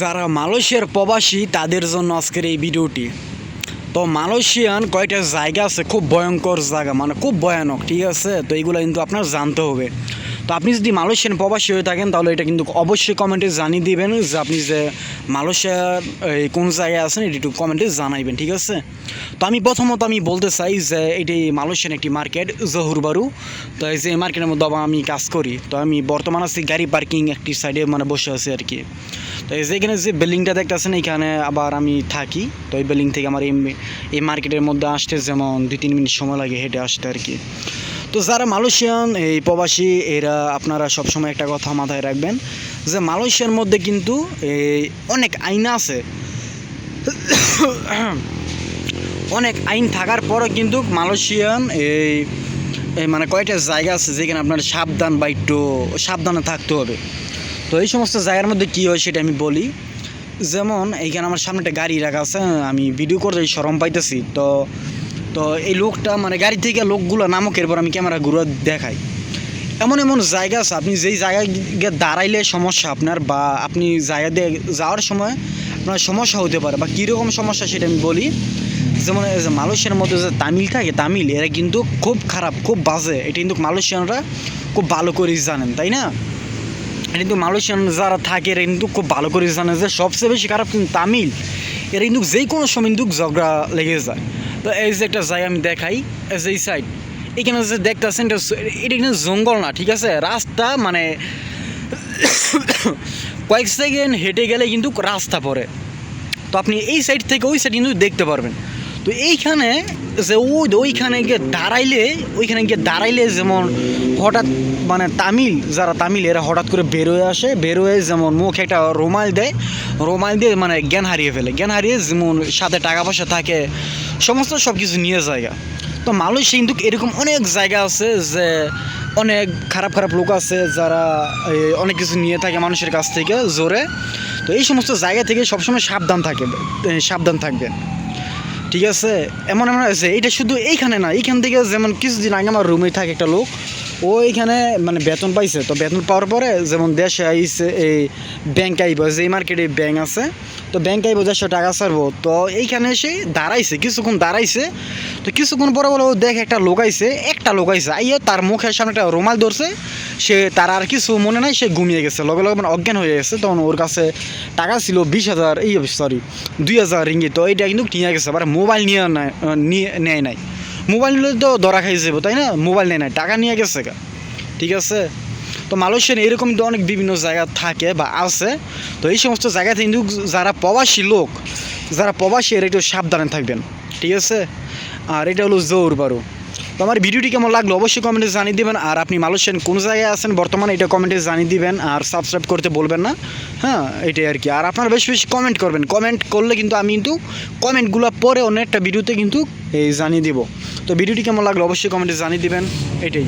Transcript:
যারা মালয়েশিয়ার প্রবাসী, তাদের জন্য আজকের এই ভিডিওটি। তো মালয়েশিয়ান কয়টা জায়গা আছে? খুব ভয়ঙ্কর জায়গা মানে খুব ভয়ানক, ঠিক আছে? তো এইগুলো কিন্তু আপনার জানতে হবে। তো আপনি যদি মালয়েশিয়ান প্রবাসী হয়ে থাকেন, তাহলে এটা কিন্তু অবশ্যই কমেন্টে জানিয়ে দিবেন যে আপনি যে মালয়েশিয়ার এই কোন জায়গায় আছেন, এটি একটু কমেন্টে জানাইবেন, ঠিক আছে? তো আমি প্রথমত আমি বলতে চাই যে এটি মালয়েশিয়ান একটি মার্কেট জহুরবারু তো এই যে মার্কেটের মধ্যে আমি কাজ করি। তো আমি বর্তমান আছি গাড়ি পার্কিং একটি সাইডে মানে বসে আছি আর কি। তো এই যে এখানে যে বিল্ডিংটা দেখতেছেন, এখানে আবার আমি থাকি। তো এই বিল্ডিং থেকে আমার এই মার্কেটের মধ্যে আসতে যেমন দুই তিন মিনিট সময় লাগে হেঁটে আসতে আর কি। তো যারা মালয়েশিয়ান, এই প্রবাসী, এরা আপনারা সবসময় একটা কথা মাথায় রাখবেন যে মালয়েশিয়ার মধ্যে কিন্তু এই অনেক আইন আছে। অনেক আইন থাকার পরও কিন্তু মালয়েশিয়ান এই মানে কয়েকটা জায়গা আছে যেখানে আপনার সাবধান বা একটু সাবধানে থাকতে হবে। তো এই সমস্ত জায়গার মধ্যে কী হয় সেটা আমি বলি। যেমন এইখানে আমার সামনে একটা গাড়ি রাখা আছে, আমি ভিডিও করতে সরম পাইতেছি। তো তো এই লোকটা মানে গাড়ি থেকে লোকগুলো নামক, এরপর আমি ক্যামেরা ঘুরে দেখাই। এমন এমন জায়গা আছে, আপনি যেই জায়গায় গিয়ে দাঁড়াইলে সমস্যা আপনার বা আপনি জায়গা দিয়ে যাওয়ার সময় আপনার সমস্যা হতে পারে বা কীরকম সমস্যা সেটা আমি বলি। যেমন মালয়েশিয়ার মধ্যে যে তামিল থাকে, তামিল, এরা কিন্তু খুব খারাপ, খুব বাজে। এটা কিন্তু মালয়েশিয়ানরা খুব ভালো করেই জানেন, তাই না? কিন্তু মালয়েশিয়ান যারা থাকে, এরা কিন্তু খুব ভালো করে জানে যে সবচেয়ে বেশি খারাপ কিন্তু তামিল। এরা কিন্তু যেই কোনো সময় কিন্তু ঝগড়া লেগে যায়। তো এই যে একটা জায়গা আমি দেখাই যে এই সাইড এখানে যে দেখতেছেন, এটা এটা কিন্তু জঙ্গল না, ঠিক আছে? রাস্তা মানে কয়েক সেকেন্ড হেঁটে গেলে কিন্তু রাস্তা পড়ে। তো আপনি এই সাইড থেকে ওই সাইড কিন্তু দেখতে পারবেন। তো এইখানে যে ওই ওইখানে গিয়ে দাঁড়াইলে, ওইখানে গিয়ে দাঁড়াইলে যেমন হঠাৎ মানে তামিল, যারা তামিল, এরা হঠাৎ করে বেরোয় আসে, বেরোয় যেমন মুখে একটা রুমাল দেয়, রুমাল দিয়ে মানে জ্ঞান হারিয়ে ফেলে। জ্ঞান হারিয়ে যেমন সাথে টাকা পয়সা থাকে, সমস্ত সব কিছু নিয়ে জায়গা তো মালয়েশিয়া কিন্তু এরকম অনেক জায়গা আছে যে অনেক খারাপ খারাপ লোক আছে যারা অনেক কিছু নিয়ে থাকে মানুষের কাছ থেকে জোরে। তো এই সমস্ত জায়গা থেকে সবসময় সাবধান থাকে, সাবধান থাকবেন। ঠিক আছে? এমন এমন আছে এটা শুধু এইখানে না, এইখান থেকে যেমন কিছুদিন আগে আমার রুমে থাকে একটা লোক, ও এখানে মানে বেতন পাইছে। তো বেতন পাওয়ার পরে যেমন দেশে আইসে এই ব্যাংক আইব, যে মার্কেটে ব্যাংক আছে, তো ব্যাংক আইব দেশে টাকা ছাড়বো। তো এইখানে এসে দাঁড়াইছে, কিছুক্ষণ দাঁড়াইছে। তো কিছুক্ষণ পরে বলে, ও দেখে একটা লোক আইছে, একটা লোক আইছে। আইয়ে তার মুখের সামনে একটা রুমাল ধরছে সে তার আর কিছু মনে নাই, সে ঘুমিয়ে গেছে। লগে লগে মানে অজ্ঞান হয়ে গেছে। তখন ওর কাছে টাকা ছিল বিশ হাজার, এই সরি দুই হাজার রিঙ্গি তো এইটা কিন্তু নিয়ে গেছে, আবার মোবাইল নিয়ে নিয়ে, নেয় নাই। মোবাইল নিলে তো ধরা খাই যাব তাই না? মোবাইল নেয় নাই, টাকা নিয়ে গেছে ঠিক আছে? তো মালয়েশিয়ান এরকম তো অনেক বিভিন্ন জায়গা থাকে বা আছে। তো এই সমস্ত জায়গাতে কিন্তু যারা প্রবাসী লোক, যারা প্রবাসী, এরা একটু সাবধানে থাকবেন। ঠিক আছে? আর এটা হলো জোর বারো। তো আমার ভিডিওটি কেমন লাগল অবশ্যই কমেন্টে জানিয়ে দেবেন। আর আপনি মালয়েশিয়ান কোন জায়গায় আছেন, বর্তমানে এটা কমেন্টে জানিয়ে দিবেন। আর সাবস্ক্রাইব করতে বলবেন না। হ্যাঁ এটাই আর কি। আর আপনারা বেশি বেশি কমেন্ট করবেন। কমেন্ট করলে কিন্তু আমি কিন্তু কমেন্টগুলো পরে অনেকটা ভিডিওতে কিন্তু এই জানিয়ে দেবো। তো ভিডিওটি কেমন লাগল অবশ্যই কমেন্টে জানিয়ে দিবেন। এটাই।